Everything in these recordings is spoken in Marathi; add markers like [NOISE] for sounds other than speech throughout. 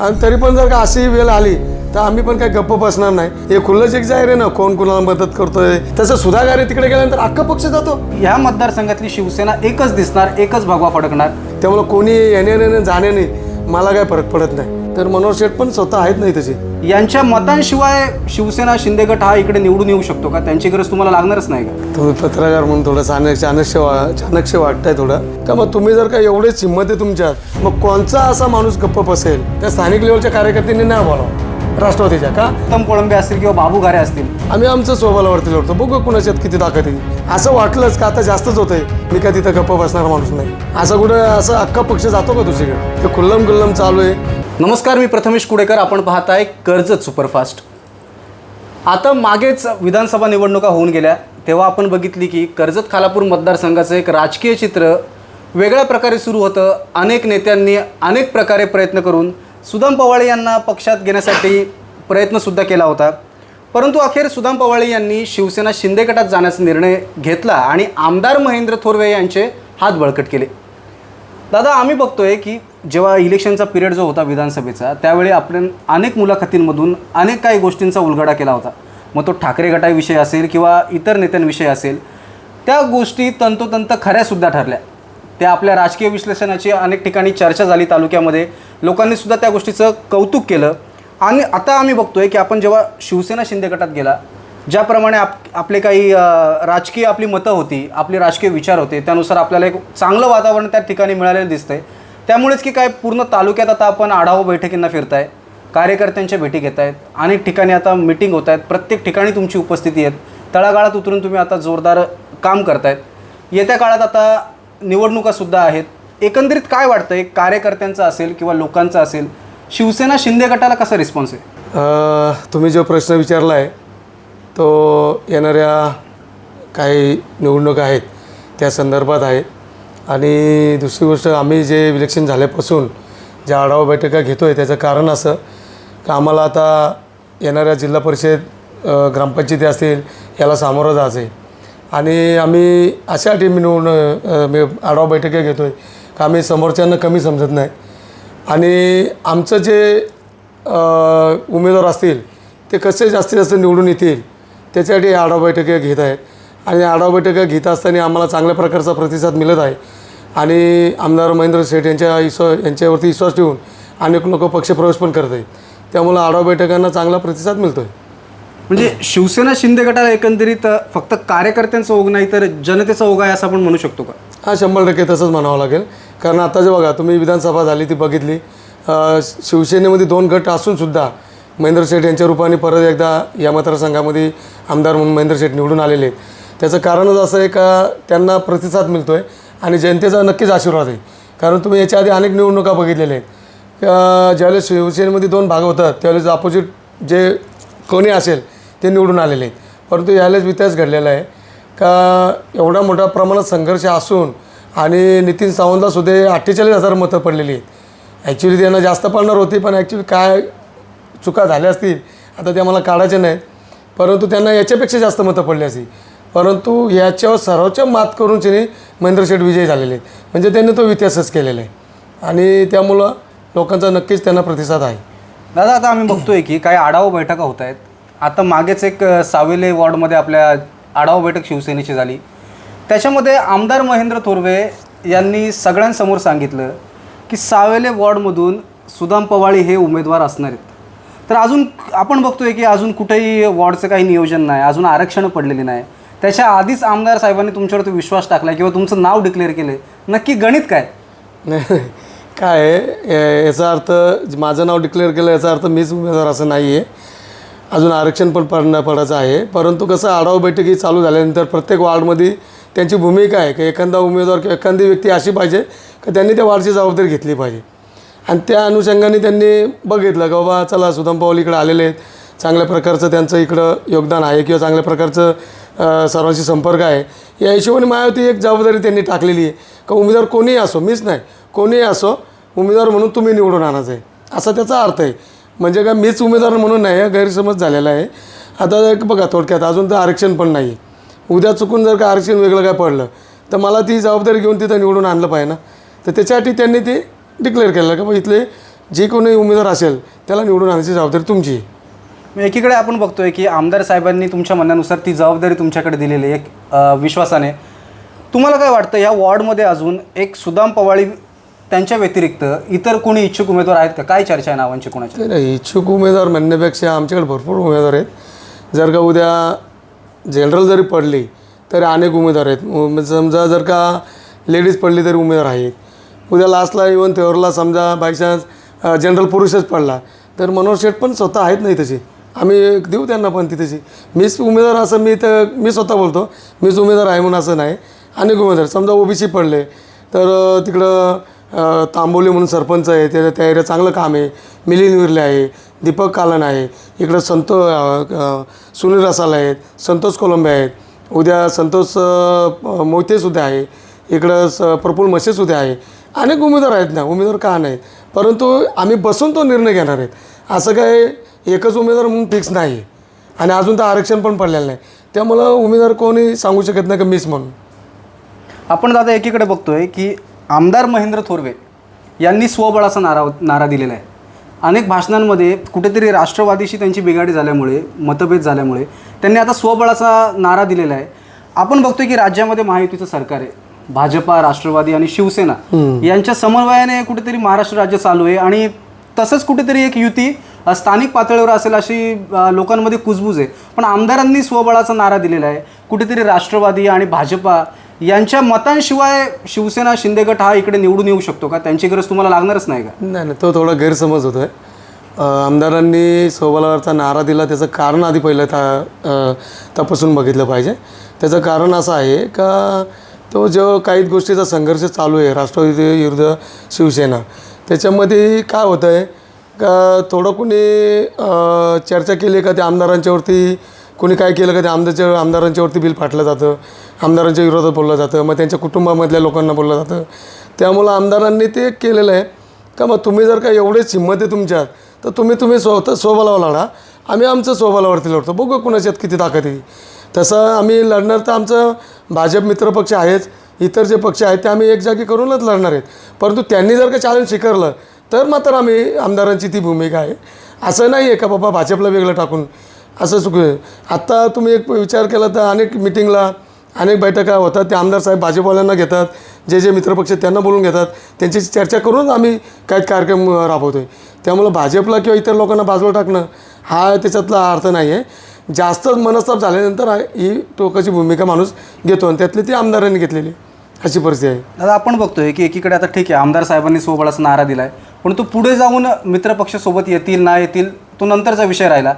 आणि तरी पण जर का अशी वेळ आली तर आम्ही पण काही गप्प बसणार नाही. हे खुल्लच एक जाहीर आहे ना कोण कुणाला मदत करतोय? तसं सुधागारे तिकडे गेल्यानंतर अख्खा पक्ष जातो. ह्या मतदारसंघातली शिवसेना एकच दिसणार एकच भगवा फडकणार. त्यामुळे कोणी येण्याने जाण्याने मला काय फरक पडत नाही. तर मनोहर शेठ पण स्वतः आहेत नाही तसे यांच्या मतांशिवाय शिवसेना शिंदे गट हा इकडे निवडून येऊ शकतो का? त्यांची गरज तुम्हाला लागणारच नाही का? तुम्ही पत्रकार म्हणून थोडं चाणक्य चाणक्य वा चाणक्य वाटताय थोडं. त्यामुळे तुम्ही जर का एवढेच हिंमत आहे तुमच्यात मग कोणचा असा माणूस गप्प बसेल? त्या स्थानिक लेवलच्या कार्यकर्त्यांनी नाही बोलावं. राष्ट्रवादीच्या का? उत्तम कोळंबे असतील किंवा बाबू घारे असतील. आम्ही आमचं स्वबलावरती लढतो. बघू कुणाच्यात किती ताकद आहे. असं वाटलंच का आता जास्तच होतंय. मी काय तिथं गप्प बसणार माणूस नाही. असं कुठं असं अख्खा पक्ष जातो का दुसरीकडे? ते खुल्लम गुल्लम चालू आहे. नमस्कार मी प्रथमेश कुडेकर. आपण पाहताय कर्जत सुपरफास्ट. आता मागेच विधानसभा निवडणुका होऊन गेल्या. तेव्हा आपण बघितली की कर्जत खालापूर मतदारसंघाचं एक राजकीय चित्र वेगळ्या प्रकारे सुरू होतं. अनेक नेत्यांनी अनेक प्रकारे प्रयत्न करून सुदाम पवाळे यांना पक्षात घेण्यासाठी प्रयत्नसुद्धा केला होता. परंतु अखेर सुदाम पवाळे यांनी शिवसेना शिंदे गटात जाण्याचा निर्णय घेतला आणि आमदार महेंद्र थोरवे यांचे हात बळकट केले. दादा आम्ही बघतोय की जेव्हा इलेक्शनचा पिरियड जो होता विधानसभेचा त्यावेळी आपण अनेक मुलाखतींमधून अनेक काही गोष्टींचा उलगडा केला होता. मग तो ठाकरे गटाविषयी असेल किंवा इतर नेत्यांविषयी असेल त्या गोष्टी तंतोतंत खऱ्यासुद्धा ठरल्या. त्या आपल्या राजकीय विश्लेषणाची अनेक ठिकाणी चर्चा झाली तालुक्यामध्ये. लोकांनी सुद्धा त्या गोष्टीचं कौतुक केलं. आणि आता आम्ही बघतोय की आपण जेव्हा शिवसेना शिंदे गटात गेला ज्याप्रमाणे आप आपले काही राजकीय आपली मतं होती आपले राजकीय विचार होते त्यानुसार आपल्याला एक चांगलं वातावरण त्या ठिकाणी मिळालेलं दिसतंय. त्यामुळेच की काय पूर्ण तालुक्यात आता आपण आढावा बैठकींना फिरताय कार्यकर्त्यांच्या भेटी घेत आहेत अनेक ठिकाणी आता मिटिंग होत आहेत प्रत्येक ठिकाणी तुमची उपस्थिती आहेत. तळागाळात उतरून तुम्ही आता जोरदार काम करतायत. येत्या काळात आता निवडणुकासुद्धा आहेत. एकंदरीत काय वाटतं? एक कार्यकर्त्यांचं असेल किंवा लोकांचं असेल शिवसेना शिंदे गटाला कसा रिस्पॉन्स आहे? तुम्ही जो प्रश्न विचारला आहे तो येणाऱ्या काही निवडणुका आहेत त्या संदर्भात आहे. आणि दुसरी गोष्ट आम्ही जे इलेक्शन झाल्यापासून ज्या आढावा बैठका घेतो आहे त्याचं कारण असं का आम्हाला आता येणाऱ्या जिल्हा परिषद ग्रामपंचायती असतील याला सामोरं जायचं आहे आणि आम्ही अशा टीम निवडून मी आढावा बैठका घेतो आहे का आम्ही समोरच्यांना कमी समजत नाही. आणि आमचं जे उमेदवार असतील ते कसे जास्तीत जास्त निवडून येतील त्याच्यासाठी आढावा बैठका घेत आहेत आणि आढावा बैठका घेत असताना आम्हाला चांगल्या प्रकारचा प्रतिसाद मिळत आहे. आणि आमदार महेंद्र शेठ यांच्या विश्वा यांच्यावरती विश्वास ठेवून अनेक लोक पक्षप्रवेश पण करत आहेत. त्यामुळं आढावा बैठकांना चांगला प्रतिसाद मिळतो आहे म्हणजे शिवसेना शिंदे गटाला एकंदरीत फक्त कार्यकर्त्यांचा ओघ नाही तर जनतेचा ओघ आहे असं आपण म्हणू शकतो का? हा शंभर टक्के तसंच म्हणावं लागेल. कारण आता जे बघा तुम्ही विधानसभा झाली ती बघितली. शिवसेनेमध्ये दोन गट असूनसुद्धा महेंद्र शेठ यांच्या रूपाने परत एकदा या मतदारसंघामध्ये आमदार म्हणून महेंद्र शेठ निवडून आलेले आहेत. त्याचं कारणच असं आहे का त्यांना प्रतिसाद मिळतो आहे आणि जनतेचा नक्कीच आशीर्वाद आहे. कारण तुम्ही याच्या आधी अनेक निवडणुका बघितलेल्या आहेत. ज्यावेळेस शिवसेनेमध्ये दोन भाग होतात त्यावेळेस अपोजिट जे कोणी असेल ते निवडून आलेले आहेत. परंतु यावेळेस इतिहास घडलेला आहे. का एवढा मोठ्या प्रमाणात संघर्ष असून आणि नितीन सावंतला सुद्धा अठ्ठेचाळीस हजार मतं पडलेली आहेत. ॲक्च्युली त्यांना जास्त पडणार होती पण ॲक्च्युली काय चुका झाल्या असतील आता त्या मला काढायच्या नाहीत. परंतु त्यांना याच्यापेक्षा जास्त मतं पडली असती परंतु याच्यावर सर्वोच्च मात करून त्यांनी महेंद्र शेठ विजयी झालेले आहेत. म्हणजे त्यांनी तो इतिहासच केलेला आहे. आणि त्यामुळं लोकांचा नक्कीच त्यांना प्रतिसाद आहे. दादा आता आम्ही बघतोय की काही आढावा बैठका होत आहेत. आता मागेच एक सावेले वॉर्डमध्ये आपल्या आढावा बैठक शिवसेनेची झाली. त्याच्यामध्ये आमदार महेंद्र थोरवे यांनी सगळ्यांसमोर सांगितलं की सावेले वॉर्डमधून सुदाम पवाळी हे उमेदवार असणार आहेत. तर अजून आपण बघतोय की अजून कुठेही वॉर्डचं काही नियोजन नाही अजून आरक्षणं पडलेली नाही. त्याच्या आधीच आमदार साहेबांनी तुमच्यावरती विश्वास टाकला किंवा तुमचं नाव डिक्लेअर केलं नक्की गणित काय? नाही काय याचा अर्थ माझं नाव डिक्लेअर केलं याचा अर्थ मीच उमेदवार असं नाही आहे अजून आरक्षण पण पडणं पडायचं आहे. परंतु कसं आढावा बैठकी चालू झाल्यानंतर प्रत्येक वार्डमध्ये त्यांची भूमिका आहे की एखादा उमेदवार किंवा एखादी व्यक्ती अशी पाहिजे की त्यांनी त्या वार्डची जबाबदारी घेतली पाहिजे. आणि त्या अनुषंगाने त्यांनी बघितलं की बाबा चला सुदाम पाऊल इकडे आलेले आहेत. चांगल्या प्रकारचं त्यांचं इकडं योगदान आहे किंवा चांगल्या प्रकारचं सर्वांशी संपर्क आहे. या हिशोबाने मायावती एक जबाबदारी त्यांनी टाकलेली आहे का उमेदवार कोणीही असो मीच नाही कोणीही असो उमेदवार म्हणून तुम्ही निवडून आणायचं आहे. असा त्याचा अर्थ आहे. म्हणजे काय मीच उमेदवार म्हणून नाही आहे गैरसमज झालेला आहे. आता एक बघा थोडक्यात अजून तर आरक्षण पण नाही आहे उद्या चुकून जर का आरक्षण वेगळं काय पडलं तर मला ती जबाबदारी घेऊन तिथं निवडून आणलं पाहिजे ना. तर त्याच्यासाठी त्यांनी ते डिक्लेअर केलं का मग इथले जे कोणी उमेदवार असेल त्याला निवडून आणण्याची जबाबदारी तुमची मग एकीकडे आपण बघतोय की आमदार साहेबांनी तुमच्या म्हणण्यानुसार ती जबाबदारी तुमच्याकडे दिलेली आहे एक विश्वासाने. तुम्हाला काय वाटतं या वॉर्डमध्ये अजून एक सुदाम पवाळी त्यांच्या व्यतिरिक्त इतर कोणी इच्छुक उमेदवार आहेत का? काय चर्चा आहे नावांची कोणाची? नाही इच्छुक उमेदवार म्हणण्यापेक्षा आमच्याकडे भरपूर उमेदवार आहेत. जर का उद्या जनरल जरी पडली तरी अनेक उमेदवार आहेत. उम- समजा जर का लेडीज पडली तरी उमेदवार आहेत. उद्या लास्टला इवन तेवरला समजा बायचान्स जनरल पुरुषच पडला तर मनोहर शेठ पण स्वतः आहेत नाही तसे आम्ही देऊ त्यांना पण ती तशी मीच उमेदवार असं मी तर मी स्वतः बोलतो मीच उमेदवार आहे म्हणून असं नाही. अनेक उमेदवार समजा ओबीसी पडले तर अ, तिकडं तांबोली म्हणून सरपंच आहे त्याचं त्या एरिया चांगलं काम आहे. मिलिंद विर्ले आहे दीपक कालन आहे इकडं संतो सुनील रसाल आहेत संतोष कोलंबे आहेत उद्या संतोष अ, मोहितेसुद्धा आहे इकडं स प्रफुल मसेसुद्धा आहे. अनेक उमेदवार आहेत ना उमेदवार का नाही परंतु आम्ही बसून तो निर्णय घेणार आहेत. असं काय एकच उमेदवार म्हणून फिक्स नाही. आणि अजून तर आरक्षण पण पडलेलं नाही. त्यामुळं उमेदवार कोणी सांगू शकत नाही का मीच म्हणून? आपण दादा एकीकडे बघतोय की आमदार महेंद्र थोरवे यांनी स्वबळाचा नारा नारा दिलेला आहे. अनेक भाषणांमध्ये कुठेतरी राष्ट्रवादीशी त्यांची बिघाडी झाल्यामुळे मतभेद झाल्यामुळे त्यांनी आता स्वबळाचा नारा दिलेला आहे. आपण बघतोय की राज्यामध्ये महायुतीचं सरकार आहे. भाजपा राष्ट्रवादी आणि शिवसेना यांच्या समन्वयाने कुठेतरी महाराष्ट्र राज्य चालू आहे आणि तसंच कुठेतरी एक युती स्थानिक पातळीवर असेल अशी लोकांमध्ये कुजबूज आहे. पण आमदारांनी स्वबळाचा नारा दिलेला आहे. कुठेतरी राष्ट्रवादी आणि भाजपा यांच्या मतांशिवाय शिवसेना शिंदेगट हा इकडे निवडून येऊ शकतो का? त्यांची गरज तुम्हाला लागणारच नाही का? नाही नाही तो थोडा गैरसमज होतो आहे आमदारांनी सोबलावरचा नारा दिला त्याचं कारण आधी पहिलं था तपासून बघितलं पाहिजे. त्याचं कारण असं आहे का तो जो काही गोष्टीचा संघर्ष चालू आहे राष्ट्रवादी विरुद्ध शिवसेना त्याच्यामध्ये काय होतं आहे का थोडं कोणी चर्चा केली का त्या आमदारांच्यावरती कोणी काय केलं का ते आमदारच्या आमदारांच्यावरती बिल फाटलं जातं आमदारांच्या विरोधात बोललं जातं मग त्यांच्या कुटुंबामधल्या लोकांना बोललं जातं. त्यामुळं आमदारांनी ते केलेलं आहे. का मग तुम्ही जर का एवढीच हिंमत आहे तुमच्यात तर तुम्ही तुम्ही स्वतः स्वबलावर लढा. आम्ही आमचं स्वबलावरती लढतो. बघू कुणाच्यात किती ताकद आहे. तसं आम्ही लढणार तर आमचं भाजप मित्रपक्ष आहेच. इतर जे पक्ष आहेत ते आम्ही एक जागी करूनच लढणार आहेत. परंतु त्यांनी जर का चॅलेंज स्वीकारलं तर मात्र आम्ही आमदारांची ती भूमिका आहे. असं नाही आहे का बाबा भाजपला वेगळं टाकून. असं चुक आत्ता तुम्ही एक विचार केला तर अनेक मिटिंगला अनेक बैठका होतात. ते आमदार साहेब भाजपवाल्यांना घेतात. जे जे मित्रपक्ष त्यांना बोलून घेतात. त्यांची चर्चा करूनच आम्ही काही कार्यक्रम राबवतो आहे त्यामुळं भाजपला किंवा इतर लोकांना बाजूला टाकणं हा त्याच्यातला अर्थ नाही आहे. जास्त मनस्ताप झाल्यानंतर ही टोकाची भूमिका माणूस घेतो आणि त्यातली ती आमदारांनी घेतलेली अशी परिस्थिती आहे. दादा आपण बघतोय की एकीकडे आता ठीक आहे आमदार साहेबांनी सोबळाचा नारा दिला आहे पण तो पुढे जाऊन मित्रपक्ष सोबत येतील ना येतील तो नंतरचा विषय राहिला.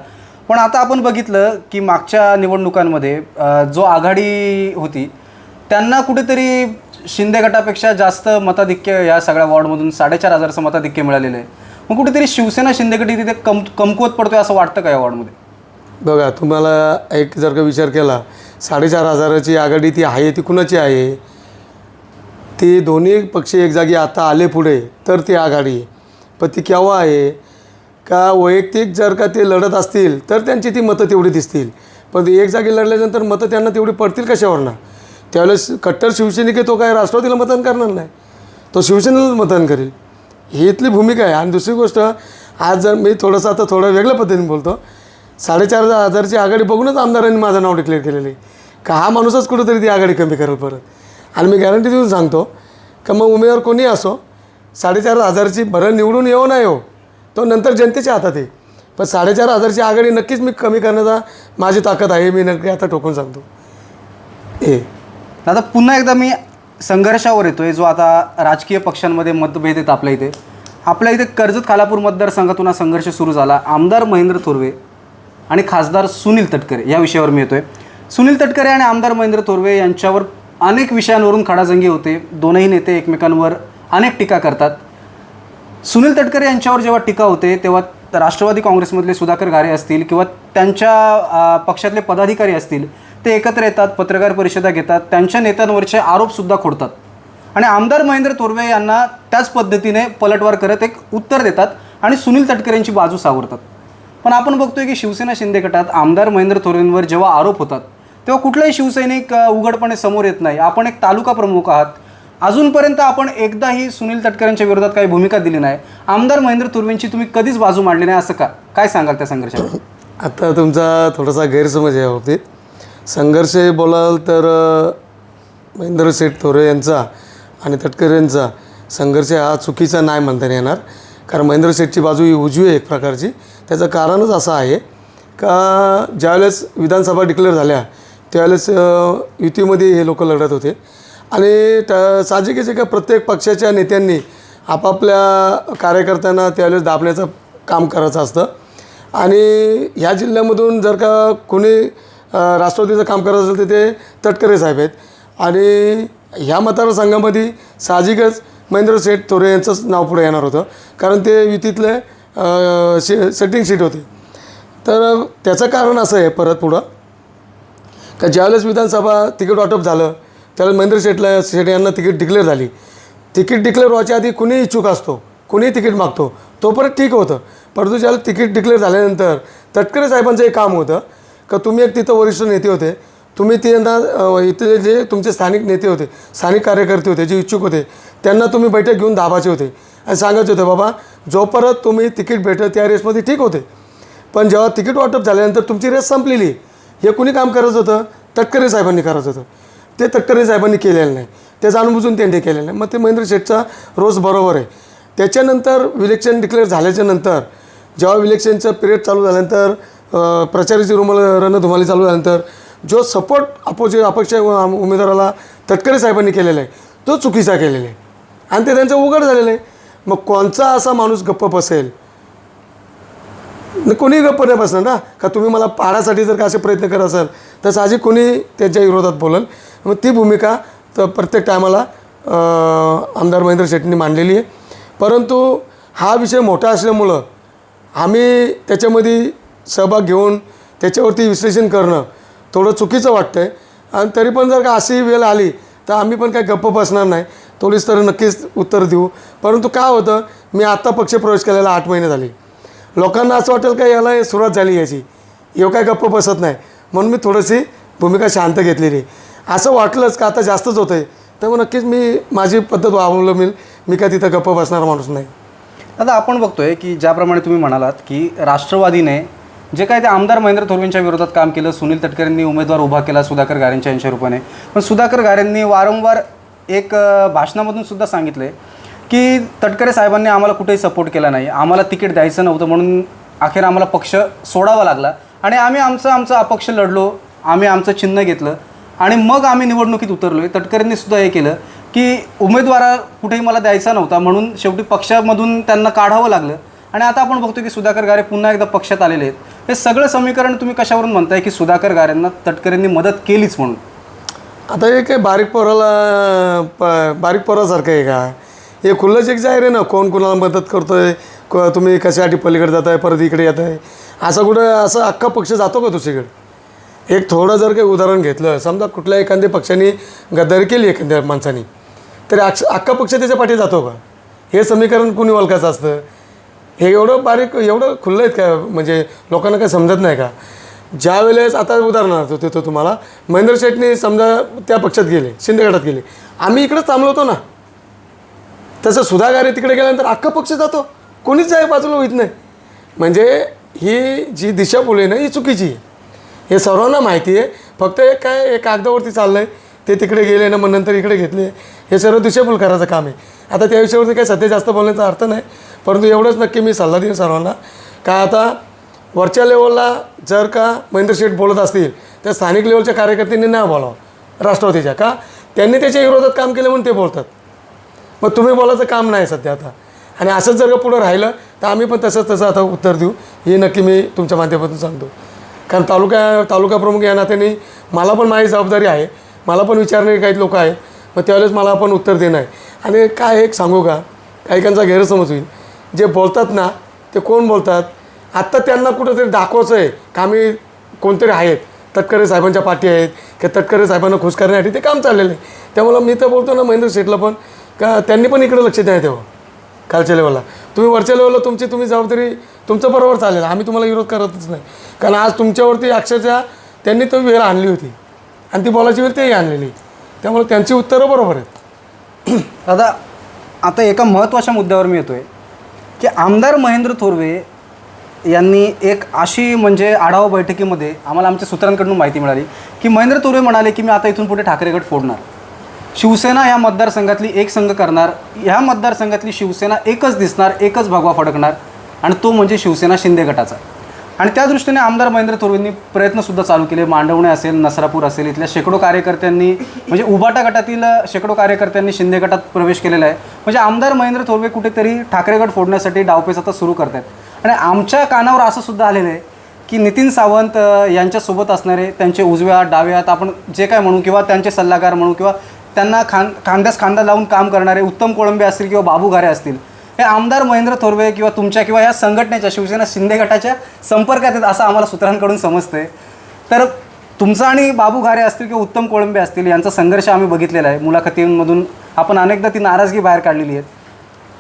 पण आता आपण बघितलं की मागच्या निवडणुकांमध्ये जो आघाडी होती त्यांना कुठेतरी शिंदे गटापेक्षा जास्त मताधिक्य या सगळ्या वॉर्डमधून साडेचार हजारचं मताधिक्य मिळालेलं आहे. मग कुठेतरी शिवसेना शिंदे गट तिथे कम कमकुवत पडतोय असं वाटतं का या वॉर्डमध्ये? बघा तुम्हाला एक जर का विचार केला साडेचार हजाराची आघाडी ती आहे ती कुणाची आहे? ती दोन्ही पक्ष एक जागी आता आले पुढे तर ती आघाडी आहे. पण ती केव्हा आहे? का वैयक्तिक जर का ते लढत असतील तर त्यांची ती मतं तेवढी दिसतील. पण एक जागी लढल्यानंतर मतं त्यांना तेवढी पडतील कशावरनं? त्यावेळेस कट्टर शिवसैनिक आहे तो काय राष्ट्रवादीला मतदान करणार नाही. तो शिवसेनेलाच मतदान करेल. ही इथली भूमिका आहे. आणि दुसरी गोष्ट आज जर मी थोडंसं आता थोडं वेगळ्या पद्धतीने बोलतो. साडेचार हजारची आघाडी बघूनच आमदारांनी माझं नाव डिक्लेअर केलेलं आहे. का हा माणूसच कुठंतरी ती आघाडी कमी करेल परत. आणि मी गॅरंटी देऊन सांगतो का मग उमेदवार कोणी असो साडेचार हजारची बरं निवडून येऊ नाही हो तो नंतर जनतेच्या हातात आहे. पण साडेचार हजारची आघाडी नक्कीच मी कमी करण्याचा माझी ताकद आहे मी नक्की आता टोकून सांगतो. ए. दादा पुन्हा एकदा मी संघर्षावर येतोय जो आता राजकीय पक्षांमध्ये मतभेद आहेत आपल्या इथे. आपल्या इथे कर्जत खालापूर मतदारसंघातून हा संघर्ष सुरू झाला. आमदार महेंद्र थोरवे आणि खासदार सुनील तटकरे या विषयावर मी येतोय. सुनील तटकरे आणि आमदार महेंद्र थोरवे यांच्यावर अनेक विषयांवरून खडाजंगी होते. दोनही नेते एकमेकांवर अनेक टीका करतात. सुनील तटकरे यांच्यावर जेव्हा टीका होते तेव्हा राष्ट्रवादी काँग्रेसमधले सुधाकर घारे असतील किंवा त्यांच्या पक्षातले पदाधिकारी असतील ते एकत्र येतात पत्रकार परिषदा घेतात त्यांच्या नेत्यांवरचे आरोपसुद्धा खोडतात. आणि आमदार महेंद्र तोरवे यांना त्याच पद्धतीने पलटवार करत एक उत्तर देतात आणि सुनील तटकरेंची बाजू सावरतात. पण आपण बघतोय की शिवसेना शिंदे गटात आमदार महेंद्र थोरेंवर जेव्हा आरोप होतात तेव्हा कुठलाही शिवसैनिक उघडपणे समोर येत नाही. आपण एक तालुका प्रमुख आहात अजूनपर्यंत आपण एकदाही सुनील तटकरेंच्या विरोधात काही भूमिका दिली नाही. आमदार महेंद्र तुर्वेंची तुम्ही कधीच बाजू मांडली नाही असं का? काय सांगाल त्या संघर्षात? [COUGHS] आता तुमचा थोडासा गैरसमज आहे या बाबतीत संघर्ष बोलाल तर महेंद्र सेठ थोरे यांचा आणि तटकरे यांचा संघर्ष हा चुकीचा नाही म्हणता येणार. कारण महेंद्र सेठची बाजू ही उजवी आहे एक प्रकारची. त्याचं कारणच असं आहे का ज्यावेळेस विधानसभा डिक्लेअर झाल्या त्यावेळेस युतीमध्ये हे लोक लढत होते. आणि त साहजिकच आहे का प्रत्येक पक्षाच्या नेत्यांनी आपापल्या कार्यकर्त्यांना त्यावेळेस दाबण्याचं काम करायचं असतं. आणि ह्या जिल्ह्यामधून जर का कोणी राष्ट्रवादीचं काम करत असेल तर ते तटकरे साहेब आहेत. आणि ह्या मतदारसंघामध्ये साहजिकच महेंद्र शेठ थोरे यांचंच नाव पुढे येणार होतं. कारण ते युतीतले शे सेटिंग सीट होते. तर त्याचं कारण असं आहे परत पुढं. का ज्यावेळेस विधानसभा तिकीट वाटप झालं त्यावेळेस महेंद्र शेठला शेठ यांना तिकीट डिक्लेअर झाली. तिकीट डिक्लेअर व्हायच्या आधी कुणीही इच्छुक असतो कुणीही तिकीट मागतो तोपर्यंत ठीक होतं. परंतु ज्यावेळेस तिकीट डिक्लेअर झाल्यानंतर तटकरे साहेबांचं एक काम होतं का तुम्ही एक तिथं वरिष्ठ नेते होते तुम्ही त्यांना अ, इथले जे तुमचे स्थानिक नेते होते स्थानिक कार्यकर्ते होते जे इच्छुक होते त्यांना तुम्ही बैठक घेऊन दाबाचे होते. आणि सांगायचे होते बाबा जोपर्यंत तुम्ही तिकीट भेटलं त्या रेसमध्ये ठीक होते. पण जेव्हा तिकीट वाटप झाल्यानंतर तुमची रेस संपलेली हे कुणी काम करत होतं? तटकरे साहेबांनी करत होतं. ते तटकरे साहेबांनी केलेलं नाही. ते जाणूनबुजून त्यांनी केलेलं नाही. मग ते महेंद्र शेठचा रोज बरोबर आहे. त्याच्यानंतर इलेक्शन डिक्लेअर झाल्याच्यानंतर जेव्हा विलेक्शनचं पिरियड चालू झाल्यानंतर प्रचाराची रुमाल रणधुमाली चालू झाल्यानंतर जो सपोर्ट अपोजिट अपक्ष उमेदवाराला तटकरे साहेबांनी केलेला आहे तो चुकीचा केलेला आहे. आणि ते त्यांचं उघड झालेलं आहे. मग कोणचा असा माणूस गप्प बसेल? न कोणी गप्प नाही बसणार ना. का तुम्ही मला पाडासाठी जर का असे प्रयत्न करत असाल तर साहजिक कोणी त्यांच्या विरोधात बोलल? मग ती भूमिका तर प्रत्येक टायमाला आमदार महेंद्र शेट्टींनी मांडलेली आहे. परंतु हा विषय मोठा असल्यामुळं आम्ही त्याच्यामध्ये सहभाग घेऊन त्याच्यावरती विश्लेषण करणं थोडं चुकीचं वाटतं आहे आणि तरी पण जर का अशी वेळ आली तर आम्ही पण काही गप्प बसणार नाही. पोलीस तर नक्कीच उत्तर देऊ. परंतु काय होतं मी आत्ता पक्षप्रवेश केलेला आठ महिने झाले. लोकांना असं वाटेल का याला हे सुरुवात झाली याची? एव काय गप्प बसत नाही. म्हणून मी थोडीशी भूमिका शांत घेतलेली आहे. असं वाटलंच का आता जास्तच होतं आहे तर नक्कीच मी माझी पद्धत अवलंबील मी काय तिथं गप्प बसणारा माणूस नाही. आता आपण बघतोय की ज्याप्रमाणे तुम्ही म्हणालात की राष्ट्रवादीने जे काय ते आमदार महेंद्र थोरवेंच्या विरोधात काम केलं सुनील तटकरेंनी उमेदवार उभा केला सुधाकर गारेंच्या ऐंशी रुपयाने पण सुधाकर गारेंनी वारंवार एक भाषणामधून सुद्धा सांगितले की तटकरे साहेबांनी आम्हाला कुठेही सपोर्ट केला नाही. आम्हाला तिकीट द्यायचं नव्हतं म्हणून अखेर आम्हाला पक्ष सोडावा लागला. आणि आम्ही आमचं आमचं अपक्ष लढलो आम्ही आमचं चिन्ह घेतलं. आणि मग आम्ही निवडणुकीत उतरलो आहे तटकरेंनी सुद्धा हे केलं की उमेदवार कुठेही मला द्यायचा नव्हता म्हणून शेवटी पक्षामधून त्यांना काढावं लागलं. आणि आता आपण बघतो की सुधाकर गारे पुन्हा एकदा पक्षात आलेले आहेत. हे सगळं समीकरण तुम्ही कशावरून म्हणताय की सुधाकर गारेंना तटकरेंनी मदत केलीच म्हणून? आता हे काय बारीक पोराला प बारीक पोरासारखं आहे का? हे खुल्लं चेक जाहीर आहे ना कोण कोणाला मदत करतोय क तुम्ही कशासाठी पलीकडे जाताय परत इकडे येत आहे असं कुठं असं अख्खा पक्ष जातो का दुसरीकडे? एक थोडं जर काही उदाहरण घेतलं समजा कुठल्या एखाद्या पक्षाने गद्दारी केली एखाद्या माणसाने तरी अक्ष अख्खा पक्ष त्याच्या पाठी जातो का? हे समीकरण कुणी ओळखायचं असतं? हे एवढं बारीक एवढं खुललं आहेत का? म्हणजे लोकांना काही समजत नाही का? ज्या वेळेस आता उदाहरणार्थ देतो तुम्हाला महेंद्र शेटने समजा त्या पक्षात गेले शिंदे गटात गेले आम्ही इकडंच थांबलो होतो ना? तसं सुधागारे तिकडे गेल्यानंतर अख्खा पक्ष जातो. कोणीच जाय बाजूला होत नाही. म्हणजे ही जी दिशा बोले ना ही चुकीची आहे. हे सर्वांना माहिती आहे. फक्त एक काय एक कागदावरती चाललं आहे ते तिकडे गेले ना मग नंतर इकडे घेतले. हे सर्व दिशाभूल करायचं काम आहे. आता त्या विषयावरती काही सध्या जास्त बोलण्याचा अर्थ नाही. परंतु एवढंच नक्की मी सल्ला देईन सर्वांना. का आता वरच्या लेवलला जर का महेंद्र शेठ बोलत असतील तर स्थानिक लेवलच्या कार्यकर्त्यांनी नाही बोलावं. राष्ट्रवादीच्या. का? त्यांनी त्याच्या विरोधात काम केलं म्हणून ते बोलतात. मग तुम्ही बोलायचं काम नाही सध्या आता. आणि असंच जर का पुढं राहिलं तर आम्ही पण तसंच तसं आता उत्तर देऊ. हे नक्की मी तुमच्या माध्यमातून सांगतो. कारण तालुका तालुका प्रमुख या नात्याने मला पण माझी जबाबदारी आहे. मला पण विचारणारे काही लोक आहेत. मग त्यावेळेस मला पण उत्तर देणं आहे. आणि काय एक सांगू का? काहीकांचा गैरसमज होईल. जे बोलतात ना ते कोण बोलतात? आत्ता त्यांना कुठंतरी दाखवायचं आहे का आम्ही कोणतरी आहेत? तटकरे साहेबांच्या पाठी आहेत किंवा तटकरे साहेबांना खुश करण्यासाठी ते काम चाललेलं आहे. त्यामुळं मी तर बोलतो ना महेंद्र शेठला पण का त्यांनी पण इकडे लक्ष द्या तेव्हा. खालच्या लेवलला तुम्ही वरच्या लेवलला तुमची तुम्ही जबाबदारी तुमचं बरोबर चालेल आम्ही तुम्हाला विरोध करतच नाही. कारण आज तुमच्यावरती अक्षरशः त्यांनी तो वेळ आणली होती. आणि ती बोलायची वेळ तेही आणलेली त्यामुळे त्यांची उत्तरं बरोबर आहेत. दादा आता एका महत्त्वाच्या मुद्द्यावर मी येतो आहे की आमदार महेंद्र थोरवे यांनी एक अशी म्हणजे आढावा बैठकीमध्ये आम्हाला आमच्या सूत्रांकडून माहिती मिळाली की महेंद्र थोरवे म्हणाले की मी आता इथून पुढे ठाकरेगड फोडणार. शिवसेना या मतदारसंघातली एक संघ करणार. ह्या मतदारसंघातली शिवसेना एकच दिसणार एकच भगवा फडकणार. आणि तो म्हणजे शिवसेना शिंदे गटाचा. आणि त्या दृष्टीने आमदार महेंद्र थोरवेंनी प्रयत्नसुद्धा चालू केले. मांडवणे असेल नसरापूर असेल इथल्या शेकडो कार्यकर्त्यांनी म्हणजे उबाटा गटातील शेकडो कार्यकर्त्यांनी शिंदे गटात प्रवेश केलेला आहे. म्हणजे आमदार महेंद्र थोरवे कुठेतरी ठाकरे गट फोडण्यासाठी डावपेच आता सुरू करत आहेत आणि आमच्या कानावर असं सुद्धा आलेलं आहे की नितीन सावंत यांच्यासोबत असणारे त्यांचे उजव्या हात, डाव्या हात आपण जे काय म्हणू किंवा त्यांचे सल्लागार म्हणू किंवा त्यांना खान खांद्यास खांदा लावून काम करणारे उत्तम कोळंबे असतील किंवा बाबू घारे असतील हे आमदार महेंद्र थोरवे किंवा तुमच्या किंवा या संघटनेच्या शिवसेना शिंदे गटाच्या संपर्कात आहेत असं आम्हाला सूत्रांकडून समजतंय. तर तुमचा आणि बाबू घारे असतील किंवा उत्तम कोळंबे असतील यांचा संघर्ष आम्ही बघितलेला आहे. मुलाखतींमधून आपण अनेकदा ती नाराजगी बाहेर काढलेली आहे.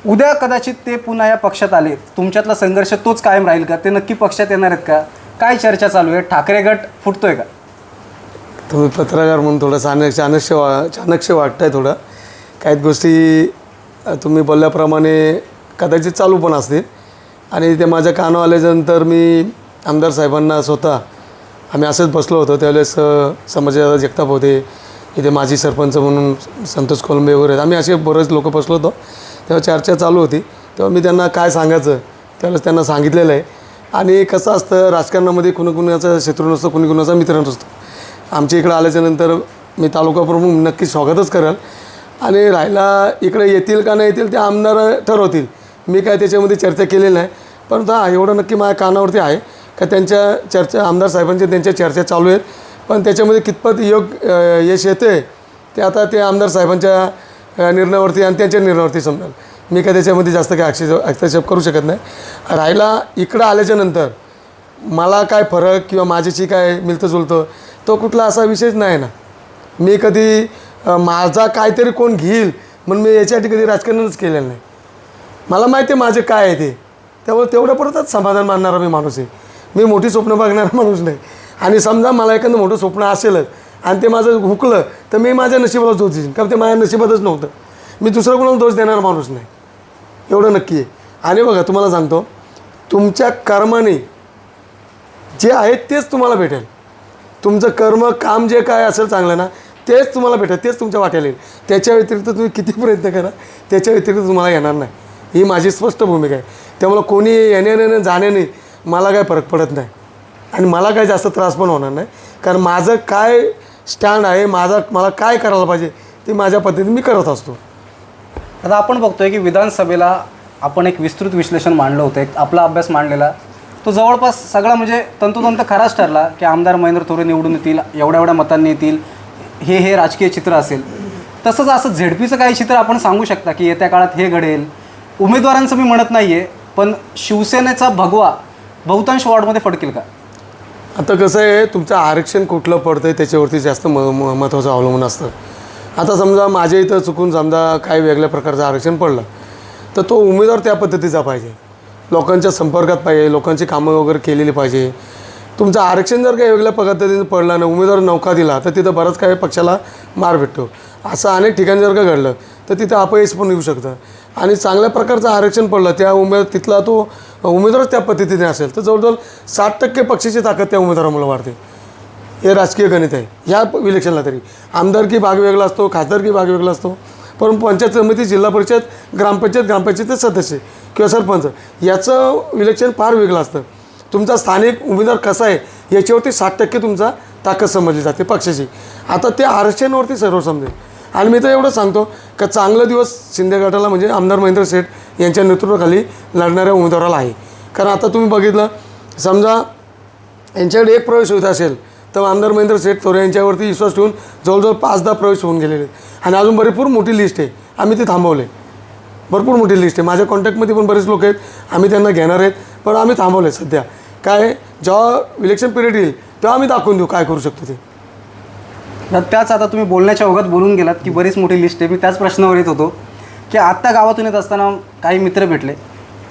उद्या कदाचित ते पुन्हा या पक्षात आले. तुमच्यातला संघर्ष तोच कायम राहील का? ते नक्की पक्षात येणार आहेत का? काय चर्चा चालू आहे? ठाकरे गट फुटतोय का? तुम्ही पत्रकार म्हणून थोडं चाणक्य चाणक्य वा चाणक्य वाटतं आहे थोडं. काही गोष्टी तुम्ही बोलल्याप्रमाणे कदाचित चालू पण असतील. आणि ते माझ्या कानावर आल्याच्यानंतर मी आमदार साहेबांना स्वतः आम्ही असंच बसलो होतो. त्यावेळेस अ, जगताप होते. इथे माजी सरपंच म्हणून संतोष कोलंबे वगैरे आम्ही असे बरेच लोक बसलो होतो. तेव्हा चर्चा चालू होती. तेव्हा मी त्यांना काय सांगायचं त्यावेळेस त्यांना सांगितलेलं आहे. आणि कसं असतं राजकारणामध्ये कुणी कुणाचा शत्रू नसतो कुणी कुणाचा मित्र नसतो. आमच्या इकडं आल्याच्यानंतर मी तालुका प्रमुख नक्की स्वागतच करेल. आणि राहायला इकडे येतील का नाही येतील ते आमदार ठरवतील. मी काय त्याच्यामध्ये चर्चा केलेली नाही. परंतु हा एवढं नक्की माझ्या कानावरती आहे का त्यांच्या चर्चा आमदार साहेबांच्या त्यांच्या चर्चा चालू आहेत. पण त्याच्यामध्ये कितपत योग यश येते ते आता ते आमदार साहेबांच्या निर्णयावरती आणि त्यांच्या निर्णयावरती समजेल. मी काय त्याच्यामध्ये जास्त काही अक्षेप हस्तक्षेप करू शकत नाही. राहायला इकडं आल्याच्यानंतर मला काय फरक किंवा माझ्याशी काय मिळतं जुळतं तो कुठला असा विषयच नाही ना. मी कधी माझा काहीतरी कोण घेईल म्हणून मी याच्यासाठी कधी राजकारणच केलेलं नाही. मला माहिती आहे माझे काय आहे ते. त्यामुळे तेवढं परतच समाधान मानणारा मी माणूस आहे. मी मोठी स्वप्न बघणारा [LAUGHS] माणूस नाही. आणि समजा मला एखादं मोठं स्वप्न असेलच आणि ते माझं हुकलं तर मी माझ्या नशिबाला दोष देईन. कारण ते माझ्या नशिबातच नव्हतं. मी दुसरं कोणाला दोष देणारा माणूस नाही. एवढं नक्की आहे. आणि बघा तुम्हाला सांगतो तुमच्या कर्माने जे आहे तेच तुम्हाला भेटेल. तुमचं कर्म काम जे काय असेल चांगलं ना तेच तुम्हाला भेटेल तेच तुमच्या वाट्याला येईल. त्याच्या व्यतिरिक्त तुम्ही किती प्रयत्न करा त्याच्या व्यतिरिक्त तुम्हाला येणार नाही. ही माझी स्पष्ट भूमिका आहे. त्यामुळं कोणी येण्याने जाण्याने मला काय फरक पडत नाही. आणि मला काय जास्त त्रास पण होणार नाही. कारण माझं काय स्टँड आहे माझा मला काय करायला पाहिजे ते माझ्या पद्धतीने मी करत असतो. आता आपण बघतोय की विधानसभेला आपण एक विस्तृत विश्लेषण मांडलं होतं एक आपला अभ्यास मांडलेला. तो जवळपास सगळा म्हणजे तंतोतंत खराच ठरला की आमदार महेंद्र थोरे निवडून येतील एवढ्या एवढ्या मतांनी येतील. हे हे राजकीय चित्र असेल. तसंच असं झेडपीचं काही चित्र आपण सांगू शकता की येत्या काळात हे घडेल. उमेदवारांचं मी म्हणत नाही आहे पण शिवसेनेचा भगवा बहुतांश वॉर्डमध्ये फडकेल का? आता कसं आहे तुमचं आरक्षण कुठलं पडतं आहे त्याच्यावरती जास्त म म महत्त्वाचं अवलंबून असतं. आता समजा माझ्या इथं चुकून समजा काही वेगळ्या प्रकारचं आरक्षण पडलं तर तो उमेदवार त्या पद्धतीचा पाहिजे. लोकांच्या संपर्कात पाहिजे लोकांची कामं वगैरे केलेली पाहिजे. तुमचं आरक्षण जर काही वेगळ्या पद्धतीने पडलं ना उमेदवार नौका दिला तर तिथं बरंच काही पक्षाला मार भेटतो. असं अनेक ठिकाणी जर का घडलं तर तिथं अपयश पण येऊ शकतं. आणि चांगल्या प्रकारचं आरक्षण पडलं त्या उमेद तिथला तो उमेदवारच त्या पद्धतीने असेल तर जवळजवळ साठ टक्के पक्षाची ताकद त्या उमेदवारामुळे वाढते. हे राजकीय गणित आहे. ह्या इलेक्शनला तरी. आमदारकी भाग वेगळा असतो खासदारकी भाग वेगळा असतो परंतु पंचायत समिती जिल्हा परिषद ग्रामपंचायत ग्रामपंचायतीचे सदस्य किंवा सरपंच याचं इलेक्शन फार वेगळं असतं. तुमचा स्थानिक उमेदवार कसा आहे याच्यावरती साठ टक्के तुमचा ताकद समजली जाते पक्षाची. आता ते आरक्षणावरती सर्व समजेल आणि मी तर एवढं सांगतो का चांगला दिवस शिंदे गटाला म्हणजे आमदार महेंद्र शेठ यांच्या नेतृत्वाखाली लढणाऱ्या उमेदवाराला आहे. कारण आता तुम्ही बघितलं समजा यांच्याकडे एक प्रवेश होत असेल तर आमदार महेंद्र शेठ थोरे यांच्यावरती विश्वास ठेवून जवळजवळ पाच दहा प्रवेश होऊन गेलेले आणि अजून भरपूर मोठी लिस्ट आहे. आम्ही ते थांबवले. भरपूर मोठी लिस्ट आहे. माझ्या कॉन्टॅक्टमध्ये पण बरेच लोक आहेत. आम्ही त्यांना घेणार आहेत. पण आम्ही थांबवले सध्या. काय जेव्हा इलेक्शन पिरियड येईल तेव्हा आम्ही दाखवून देऊ काय करू शकतो ते. तर त्याच आता तुम्ही बोलण्याच्या अवघात बोलून गेलात की बरीच मोठी लिस्ट आहे. मी त्याच प्रश्नावर येत होतो की आत्ता गावातून येत असताना काही मित्र भेटले.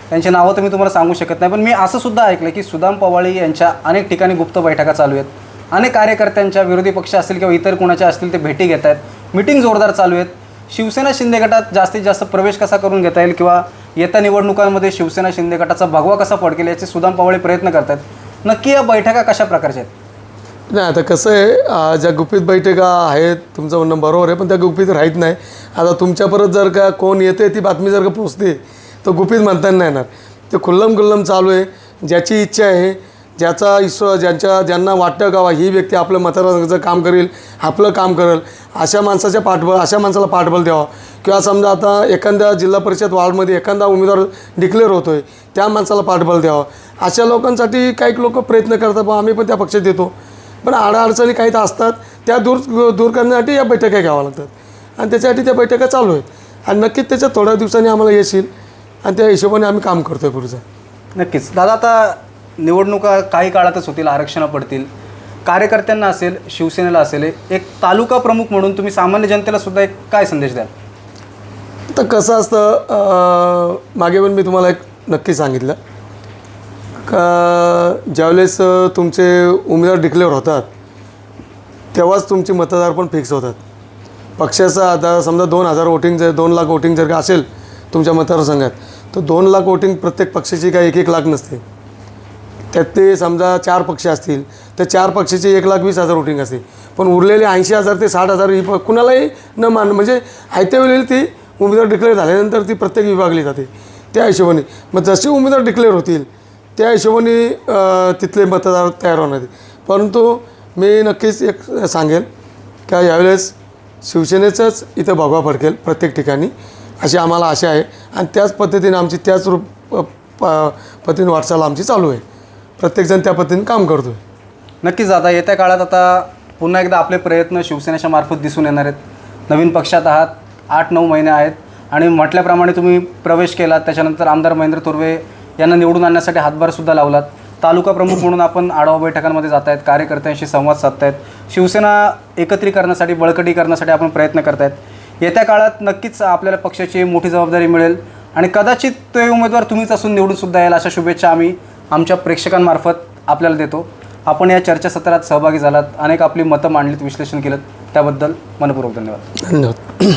त्यांची नावं तर मी तुम्हाला सांगू शकत नाही पण मी असं सुद्धा ऐकलं की सुदाम पवाळी यांच्या अनेक ठिकाणी गुप्त बैठका चालू आहेत. अनेक कार्यकर्त्यांच्या विरोधी पक्ष असतील किंवा इतर कोणाच्या असतील ते भेटी घेत आहेत मिटिंग जोरदार चालू आहेत. शिवसेना शिंदे गटात जास्तीत जास्त प्रवेश कसा करून घेता येईल किंवा येत्या निवडणुकांमध्ये शिवसेना शिंदे गटाचा भगवा कसा फडकेल याचे सुदाम पावळे प्रयत्न करतात. नक्की या बैठका कशा प्रकारच्या आहेत? नाही आता कसं आहे ज्या गुपित बैठका आहेत तुमचं म्हणणं बरोबर आहे पण त्या गुपित राहत नाही. आता तुमच्या परत जर का कोण येते ती बातमी जर का पोचते तर गुपित म्हणता नाही येणार. ते खुल्लम खुल्लम चालू आहे ज्याची इच्छा आहे ज्याचा ईश्वर ज्यांच्या ज्यांना वाटतं का ही व्यक्ती आपलं मतदारसंघाचं काम करेल आपलं काम करेल अशा माणसाच्या पाठबळ अशा माणसाला पाठबळ द्यावा. किंवा समजा आता एखाद्या जिल्हा परिषद वार्डमध्ये एखादा उमेदवार डिक्लेअर होतो आहे त्या माणसाला पाठबळ द्यावं. अशा लोकांसाठी काही लोक प्रयत्न करतात बा आम्ही पण त्या पक्षात देतो. पण अडाअडचणी काही तर असतात त्या दूर दूर करण्यासाठी या बैठका घ्याव्या लागतात. आणि त्याच्यासाठी त्या बैठका चालू आहेत. आणि नक्कीच त्याच्यात थोड्या दिवसांनी आम्हाला येशील आणि त्या हिशोबाने आम्ही काम करतो आहे पुढचं. नक्कीच. दादा आता निवडणुका काही काळातच होतील आरक्षणं पडतील. कार्यकर्त्यांना असेल शिवसेनेला असेल एक तालुका प्रमुख म्हणून तुम्ही सामान्य जनतेला सुद्धा एक काय संदेश द्याल? तर कसं असतं मागे पण मी तुम्हाला एक नक्की सांगितलं. का ज्यावेळेस तुमचे उमेदवार डिक्लेअर होतात तेव्हाच तुमचे मतदार पण फिक्स होतात. पक्षाचा आता समजा दोन हजार वोटिंग जर दोन लाख वोटिंग जर का असेल तुमच्या मतदारसंघात तर दोन लाख वोटिंग प्रत्येक पक्षाची काय एक एक लाख नसते. त्यात ते समजा चार पक्ष असतील तर चार पक्षाचे एक लाख वीस हजार वोटिंग असते पण उरलेले ऐंशी हजार ते साठ हजार ही कुणालाही न मान म्हणजे आयत्या वेळेला ती उमेदवार डिक्लेअर झाल्यानंतर ती प्रत्येक विभागली जाते. त्या हिशोबाने. मग जसे उमेदवार डिक्लेअर होतील त्या हिशोबाने तिथले मतदार तयार होणार आहेत. परंतु मी नक्कीच एक सांगेल का यावेळेस शिवसेनेचंच इथं भगवा फडकेल प्रत्येक ठिकाणी. अशी आम्हाला आशा आहे. आणि त्याच पद्धतीने आमची त्याच रूप प- प- पद्धतीने वाटचाल आमची चालू आहे. प्रत्येकजण त्या पद्धतीने काम करतो आहे नक्कीच आता येत्या काळात आता पुन्हा एकदा आपले प्रयत्न शिवसेनेच्या मार्फत दिसून येणार आहेत. नवीन पक्षात आहात आठ नऊ महिने आहेत आणि म्हटल्याप्रमाणे तुम्ही प्रवेश केलात त्याच्यानंतर आमदार महेंद्र तुर्वे यांना निवडून आणण्यासाठी हातभारसुद्धा लावलात. तालुका प्रमुख म्हणून आपण आढावा बैठकांमध्ये जात आहेत कार्यकर्त्यांशी संवाद साधतायत शिवसेना एकत्रीकरणासाठी बळकटी करण्यासाठी आपण प्रयत्न करतायत येत्या काळात नक्कीच आपल्याला पक्षाची मोठी जबाबदारी मिळेल आणि कदाचित ते उमेदवार तुम्हीच असून निवडून सुद्धा याल. अशा शुभेच्छा आम्ही आमच्या प्रेक्षकांमार्फत आपल्याला देतो. आपण या चर्चासत्रात सहभागी झालात. अनेक आपली मतं मांडलीत विश्लेषण केलं त्याबद्दल मनपूर्वक धन्यवाद. धन्यवाद.